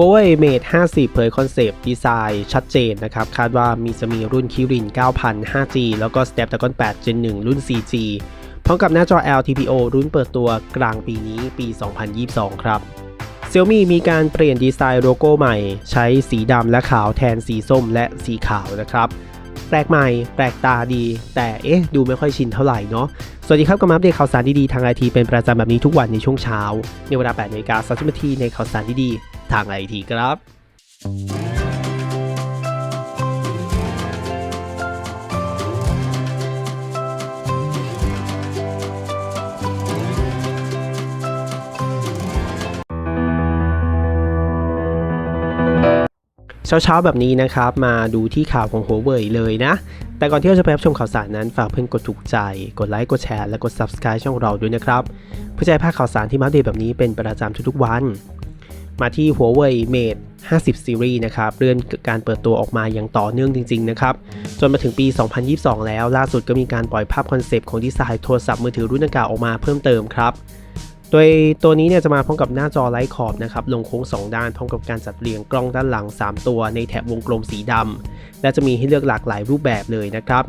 Huawei Mate 50 เผยคอนเซปต์ดีไซน์ชัดเจนนะครับ คาดว่ามีจะมีรุ่นคิริน9000 5G แล้วก็ Snapdragon 8 Gen 1 รุ่น 4G พร้อมกับหน้าจอ LTPO รุ่นเปิดตัวกลางปีนี้ปี 2022 ครับ Xiaomi มีการเปลี่ยนดีไซน์โลโก้ใหม่ ใช้สีดำและขาวแทนสีส้มและสีขาวนะครับแปลกใหม่ แปลกตาดี แต่เอ๊ะ ดูไม่ค่อยชินเท่าไหร่เนาะ สวัสดีครับกับมาอัปเดตข่าวสารดีๆ ทางไอทีเป็นประจำแบบนี้ทุกวันในช่วงเช้า ในเวลา8นาฬิกา30นาทีในข่าวสารดีๆ ทางไอทีครับ เช้าๆ แบบนี้นะครับ มาดูที่ข่าวของ Huawei เลยนะแต่ก่อนที่เราจะไปรับชมข่าวสารนั้น ฝากเพื่อนกดถูกใจ กดไลค์ กดแชร์ และกด Subscribe ช่องเราด้วยนะครับ เพื่อจะให้พลาดข่าวสารที่มาอัปเดตแบบนี้เป็นประจำทุกๆวัน มาที่ Huawei Mate 50 Series นะครับเลื่อนการเปิดตัวออกมาอย่างต่อเนื่องจริง ๆ นะครับ จนมาถึงปี 2022 แล้ว ล่าสุดก็มีการปล่อยภาพคอนเซปต์ของดีไซน์โทรศัพท์มือถือรุ่นดังกล่าวออกมาเพิ่มเติมครับ โดยตัวนี้เนี่ยจะมาพร้อมกับหน้าจอไร้ขอบนะครับ ลงโค้ง 2 ด้านพร้อมกับการจัดเรียงกล้องด้านหลัง 3 ตัวในแถบวงกลมสีดำและจะมีให้เลือกหลากหลายรูปแบบเลยนะครับ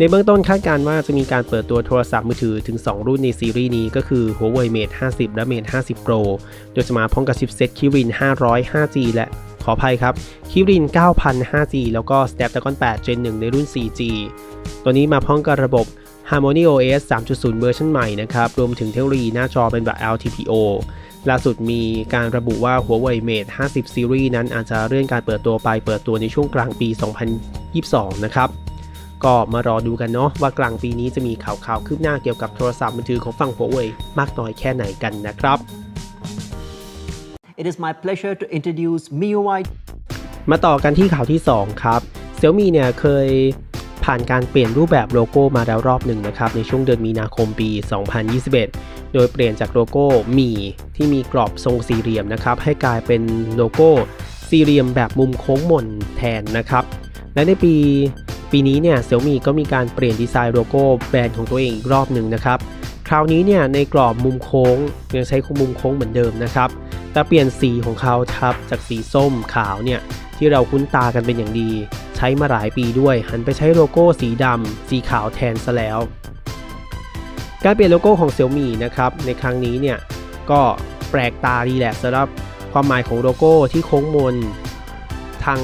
ในเบื้องต้นคาดการณ์ว่าจะมีการเปิดตัวโทรศัพท์มือถือถึง 2 รุ่นในซีรีส์นี้ก็คือ Huawei Mate 50 และ Mate 50 Pro โดยจะมาพร้อมกับชิปเซ็ต Kirin 500 5G และขออภัยครับ Kirin 9000 5G แล้วก็ Snapdragon 8 Gen 1 ในรุ่น 4G ตัวนี้มาพร้อมกับระบบ Harmony OS 3.0 เวอร์ชันใหม่นะครับ รวมถึงเทคโนโลยีหน้าจอเป็นแบบ LTPO ล่าสุดมีการระบุว่า Huawei Mate 50 Series นั้นอาจจะเลื่อนการเปิดตัวไปเปิดตัวในช่วงกลางปี 2022 นะครับ ก็มารอดูกันเนาะว่ากลางปีนี้จะมีข่าวข่าวคืบหน้าเกี่ยวกับโทรศัพท์มือถือของฝั่ง Huawei มากน้อยแค่ไหนกันนะครับ It is my pleasure to introduce MIUI มาต่อกันที่ข่าวที่ 2 ครับ Xiaomi เนี่ยเคยผ่านการเปลี่ยนรูปแบบโลโก้มาแล้วรอบหนึ่งนะครับ ในช่วงเดือนมีนาคมปี 2021 โดยเปลี่ยนจากโลโก้หมีที่มีกรอบทรงสี่เหลี่ยมนะครับ ให้กลายเป็นโลโก้สี่เหลี่ยมแบบมุมโค้งมนแทนนะครับ และในปี ปีนี้เนี่ย Xiaomi ก็มีการเปลี่ยนดีไซน์โลโก้แบรนด์ของตัวเองอีกรอบหนึ่งนะครับคราวนี้เนี่ยในกรอบมุมโค้งยังใช้มุมโค้งเหมือนเดิมนะครับแต่เปลี่ยนสีของเขาครับจากสีส้มขาวเนี่ยที่เราคุ้นตากันเป็นอย่างดี ใช้มาหลายปีด้วย หันไปใช้โลโก้สีดำสีขาวแทนซะแล้ว การเปลี่ยนโลโก้ของ Xiaomi นะครับในครั้งนี้เนี่ยก็แปลกตาดีแหละสำหรับความหมายของโลโก้ที่โค้งมนทาง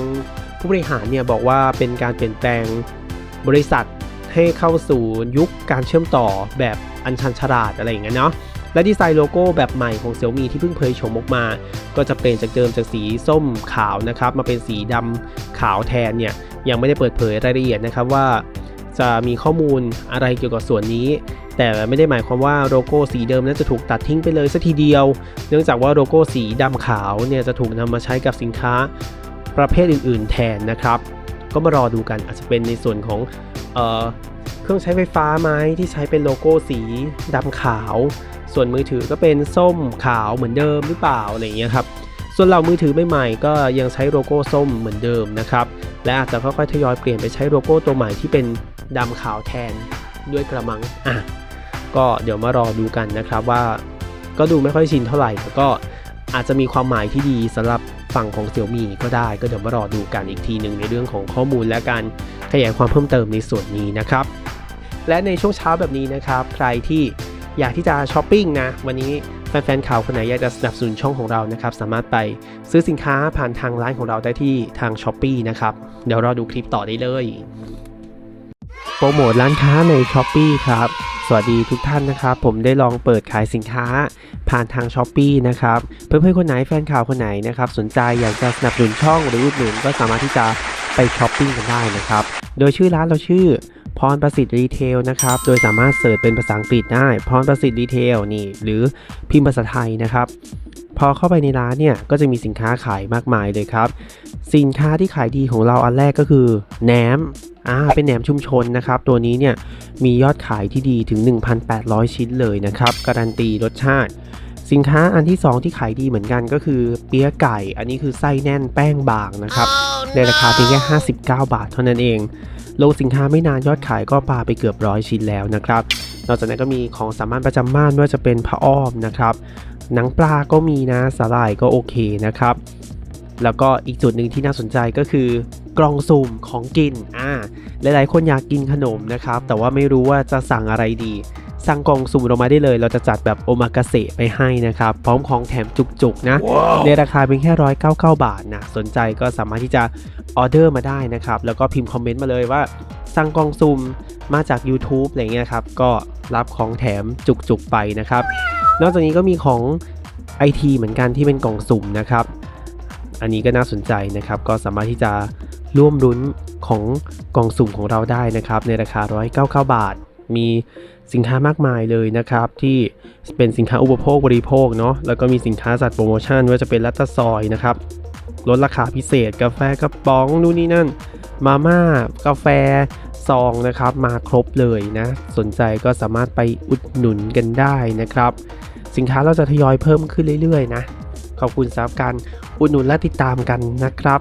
ผู้บริหารเนี่ยบอกว่าเป็นการเปลี่ยนแปลงบริษัทให้เข้าสู่ยุคการเชื่อมต่อแบบอันชันฉลาดอะไรอย่างเงี้ยเนาะและดีไซน์โลโก้แบบใหม่ของ Xiaomi ที่เพิ่งเผยโฉมออกมา ก็จะเปลี่ยนจากเดิมจากสีส้มขาวนะครับ มาเป็นสีดำขาวแทนเนี่ย ยังไม่ได้เปิดเผยรายละเอียดนะครับว่า จะมีข้อมูลอะไรเกี่ยวกับส่วนนี้ แต่ไม่ได้หมายความว่าโลโก้สีเดิมนั้นจะถูกตัดทิ้งไปเลยสัทีเดียว เนื่องจากว่าโลโก้สีดำขาวเนี่ยจะถูกนำมาใช้กับสินค้า ประเภทอื่น ๆ แทนนะครับ ก็มารอดูกันอาจจะเป็นในส่วนของเออเครื่องใช้ไฟฟ้าไหมที่ใช้เป็นโลโก้สีดำขาว ส่วนมือถือก็เป็นส้มขาวเหมือนเดิมหรือเปล่าอะไรอย่างเงี้ยครับส่วนเรามือถือใหม่ๆก็ยังใช้โลโก้ส้มเหมือนเดิมนะครับและอาจจะค่อยๆทยอยเปลี่ยนไปใช้โลโก้ตัวใหม่ที่เป็นดำขาวแทนด้วยกระมังอะก็เดี๋ยวมารอดูกันนะครับว่า ก็ดูไม่ค่อยชินเท่าไหร่แต่ก็อาจจะมีความหมายที่ดีสำหรับ ฝั่งของ Xiaomi ก็ได้ก็เดี๋ยวมารอดูกันอีกทีหนึ่งในเรื่องของข้อมูลและการขยายความเพิ่มเติมในส่วนนี้นะครับ และในช่วงเช้าแบบนี้นะครับ ใครที่อยากที่จะช้อปปิ้งนะ วันนี้แฟนๆข่าวคนไหนอยากจะสนับสนุนช่องของเรานะครับ สามารถไปซื้อสินค้าผ่านทางร้านของเราได้ที่ทาง s h อ p e e นะครับ เดี๋ยวรอดูคลิปต่อได้เลย โปรโมทร้านค้าใน s h อ p e e ครับ สวัสดีทุกท่านนะครับ ผมได้ลองเปิดขายสินค้าผ่านทาง s h อ p e e นะครับ เพื่อนๆคนไหนแฟนข่าวคนไหนนะครับ สนใจอยากจะสนับสนุนช่องหรืออุดหนุนก็สามารถที่จะไปช้อปปิ้งกันได้นะครับ โดยชื่อร้านเราชื่อพรประสิทธิ์รีเทลนะครับ โดยสามารถเสิร์ชเป็นภาษาอังกฤษได้ พรประสิทธิ์รีเทลนี่ หรือพิมพ์ภาษาไทยนะครับ พอเข้าไปในร้านเนี่ย ก็จะมีสินค้าขายมากมายเลยครับ สินค้าที่ขายดีของเราอันแรกก็คือแหนม อ่าเป็นแหนมชุมชนนะครับ ตัวนี้เนี่ยมียอดขายที่ดีถึง 1,800 ชิ้นเลยนะครับ การันตีรสชาติ สินค้าอันที่ 2 ที่ขายดีเหมือนกันก็คือเปี๊ยะไก่ อันนี้คือไส้แน่นแป้งบางนะครับในราคาเพียงแค่ 59 บาทเท่านั้นเอง ลงสินค้าไม่นานยอดขายก็ปาไปเกือบร้อยชิ้นแล้วนะครับ นอกจากนั้นก็มีของสามัญประจำบ้านว่าจะเป็นผ้าอ้อมนะครับ หนังปลาก็มีนะสาหร่ายก็โอเคนะครับ แล้วก็อีกจุดหนึ่งที่น่าสนใจก็คือ กล่องสุ่มของกิน อ่า หลายๆ คนอยากกินขนมนะครับ แต่ว่าไม่รู้ว่าจะสั่งอะไรดี สั่งกล่องสุ่มเรามาได้เลย เราจะจัดแบบโอมากาเสะไปให้นะครับ พร้อมของแถมจุกๆ นะในราคาเพียงแค่ 199 บาทนะ สนใจก็สามารถที่จะออเดอร์มาได้นะครับ แล้วก็พิมพ์คอมเมนต์มาเลยว่า สั่งกล่องซุ่มมาจาก YouTube อะไรเงี้ยครับ ก็รับของแถมจุกๆ ไปนะครับ นอกจากนี้ก็มีของ IT เหมือนกันที่เป็นกล่องสุ่มนะครับ อันนี้ก็น่าสนใจนะครับ ก็สามารถที่จะ ร่วมรุ้นของกล่องสุ่มของเราได้นะครับ ในราคา 199 บาท มีสินค้ามากมายเลยนะครับ ที่เป็นสินค้าอุปโภคบริโภคเนาะแล้วก็มีสินค้าจัดโปรโมชั่นว่าจะเป็นลัตตซอยนะครับลดราคาพิเศษ กาแฟกระป๋องนู่นนี่นั่น มาม่ากาแฟซองนะครับ มาครบเลยนะ สนใจก็สามารถไปอุดหนุนกันได้นะครับ สินค้าเราจะทยอยเพิ่มขึ้นเรื่อยๆนะ ขอบคุณสำหรับการอุดหนุนและติดตามกันนะครับ